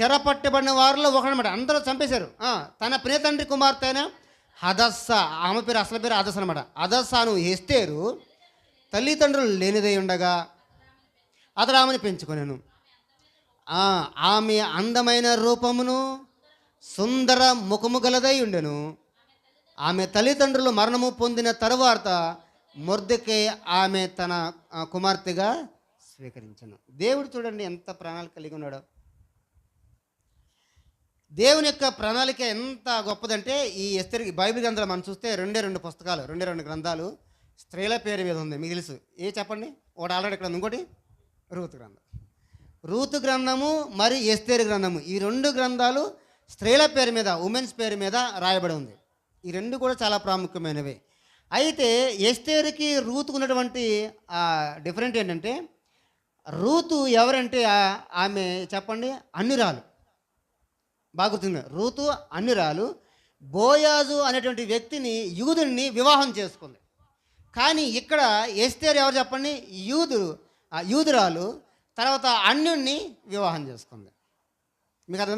చెరపట్టబడిన వారిలో ఒకనమాట అందరూ చంపేశారు. తన ప్రియతండ్రి కుమార్తె అయిన హదస్స. ఆమె పేరు అసలు పేరు హదస్స అనమాట. హదస్సాను ఎస్తేరు తల్లిదండ్రులు లేనిదై ఉండగా అతడు ఆమెను పెంచుకున్నాను ఆమె అందమైన రూపమును సుందర ముఖము గలదై ఉండెను. ఆమె తల్లిదండ్రులు మరణము పొందిన తరువాత మొర్దకే ఆమె తన కుమార్తెగా స్వీకరించను. దేవుడు చూడండి ఎంత ప్రాణాలు కలిగి ఉన్నాడో. దేవుని యొక్క ప్రణాళిక ఎంత గొప్పదంటే ఈ ఎస్తరి బైబిల్ గ్రంథాలు మనం చూస్తే రెండే రెండు పుస్తకాలు రెండే రెండు గ్రంథాలు స్త్రీల పేరు మీద ఉంది మీకు తెలుసు. ఏ చెప్పండి? ఒకటి ఆల్రెడీ ఇక్కడ ఉంది. ఇంకోటి రూతు గ్రంథం. రూతు గ్రంథము మరి ఎస్తేరు గ్రంథము. ఈ రెండు గ్రంథాలు స్త్రీల పేరు మీద ఉమెన్స్ పేరు మీద రాయబడి ఉంది. ఈ రెండు కూడా చాలా ప్రాముఖ్యమైనవి. అయితే ఎస్తేరుకి రూతుకు ఉన్నటువంటి డిఫరెంట్ ఏంటంటే రూతు ఎవరంటే ఆమె చెప్పండి? అన్నిరాలు బాగా గుర్తుంది. రూతు అన్నిరాలు బోయాజు అనేటువంటి వ్యక్తిని యూదుని వివాహం చేసుకుంది. కానీ ఇక్కడ ఎస్తేరు ఎవరు చెప్పండి? యూదు ఆ యూదురాలు తర్వాత అన్యుణ్ణి వివాహం చేసుకుంది. మీకు అర్థం